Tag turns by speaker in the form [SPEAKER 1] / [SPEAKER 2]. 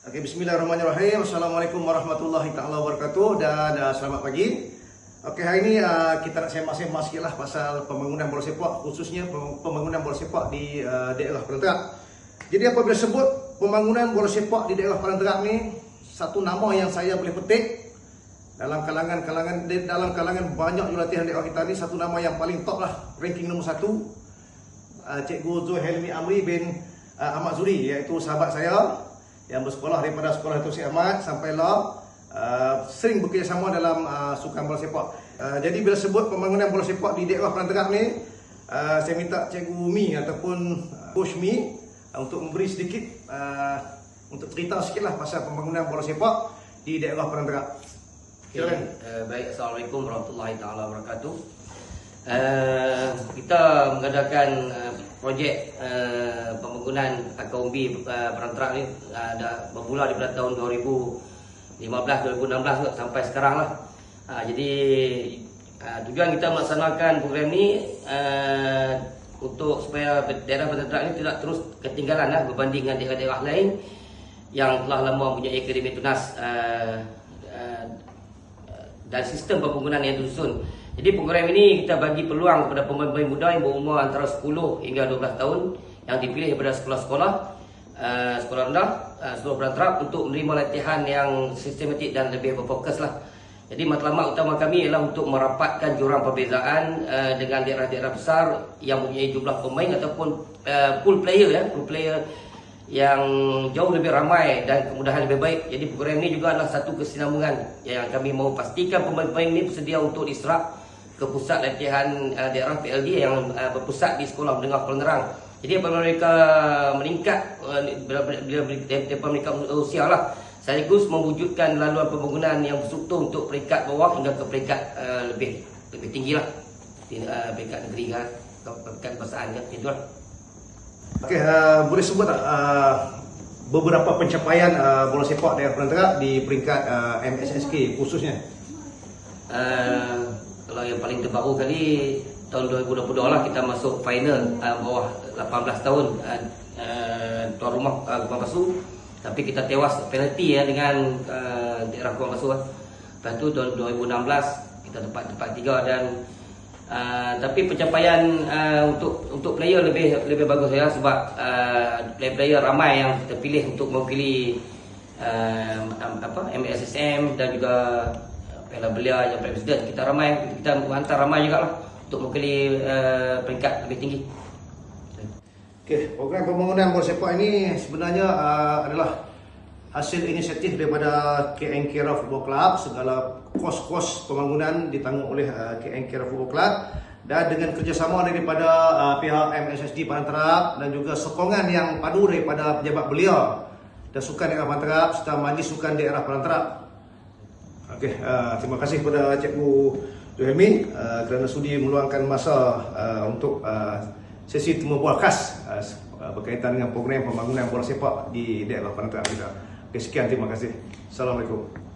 [SPEAKER 1] Okey, bismillahirrahmanirrahim. Assalamualaikum warahmatullahi taala wabarakatuh dan uh, selamat pagi. Okey, hari ini uh, kita nak sembang-sembang sikitlah pasal pembangunan bola sepak khususnya pembangunan bola sepak di uh, daerah Pelanterak. Jadi apabila sebut pembangunan bola sepak di daerah Pelanterak ni satu nama yang saya boleh petik dalam kalangan-kalangan dalam kalangan banyak jurulatih daerah kita ni satu nama yang paling top lah ranking nombor satu uh, Cikgu Zul Helmi Amri bin uh, Ahmad Zuri iaitu sahabat saya yang bersekolah daripada sekolah Tuan Syed Ahmad sampailah uh, sering bekerjasama dalam uh, sukan bola sepak. Uh, jadi bila sebut pembangunan bola sepak di daerah Pelanterak ni, uh, saya minta Cikgu Mi ataupun uh, Coach Mi uh, untuk memberi sedikit uh, untuk cerita sikitlah pasal pembangunan bola sepak di daerah Pelanterak.
[SPEAKER 2] Okay. Uh, baik, Assalamualaikum warahmatullahi taala wabarakatuh. Uh, kita mengadakan uh, projek uh, pembangunan akaumbi uh, perantarak ni uh, dah bermula daripada tahun 2015 2016 sampai sekarang lah. Uh, jadi uh, tujuan kita melaksanakan program ni uh, untuk supaya daerah perantarak ni tidak terus ketinggalan lah berbanding dengan daerah-daerah lain yang telah lama mempunyai akademi tunas uh, dan sistem pembangunan yang disusun. Jadi program ini kita bagi peluang kepada pemain-pemain muda yang berumur antara 10 hingga 12 tahun yang dipilih daripada sekolah-sekolah uh, sekolah rendah, uh, sekolah perantarap untuk menerima latihan yang sistematik dan lebih berfokus lah. Jadi matlamat utama kami ialah untuk merapatkan jurang perbezaan uh, dengan daerah-daerah besar yang mempunyai jumlah pemain ataupun uh, pool player ya, pool player yang jauh lebih ramai dan kemudahan lebih baik. Jadi program ini juga adalah satu kesinambungan yang kami mahu pastikan pemain-pemain ini bersedia untuk diserap ke pusat latihan uh, daerah PLD yang uh, berpusat di sekolah menengah penerang. Jadi apabila mereka meningkat uh, bila, bila, bila mereka usia lah sekaligus mewujudkan laluan pembangunan yang berstruktur untuk peringkat bawah hingga ke peringkat uh, lebih lebih tinggi lah peringkat negeri kan peringkat kebasaan kan itu lah.
[SPEAKER 1] Okey, uh, boleh sebut tak uh, beberapa pencapaian uh, bola sepak daerah Pelanterak di peringkat uh, MSSK khususnya?
[SPEAKER 2] Uh, kalau yang paling terbaru kali tahun 2022 lah kita masuk final uh, bawah 18 tahun uh, uh, tuan rumah uh, Kuala Basu tapi kita tewas penalti ya dengan uh, daerah Kuala Basu lah. Lepas tu tahun 2016 kita tempat tempat tiga dan uh, tapi pencapaian uh, untuk untuk player lebih lebih bagus ya sebab uh, player-player ramai yang terpilih untuk mewakili uh, apa MSSM dan juga Piala Belia yang Presiden kita ramai kita hantar ramai juga lah untuk mewakili uh, peringkat lebih tinggi.
[SPEAKER 1] Okey, program pembangunan bola sepak ini sebenarnya uh, adalah hasil inisiatif daripada KN Kira Football Club segala kos-kos pembangunan ditanggung oleh uh, KN Kira Football Club dan dengan kerjasama daripada uh, pihak MSSD Pantarap dan juga sokongan yang padu daripada pejabat belia dan sukan daerah Pantarap serta majlis sukan daerah Pantarap Okey, uh, terima kasih kepada Cikgu Johelmi uh, kerana sudi meluangkan masa uh, untuk uh, sesi temu bual khas uh, berkaitan dengan program pembangunan bola sepak di daerah Pantai kita. Okey, sekian terima kasih. Assalamualaikum.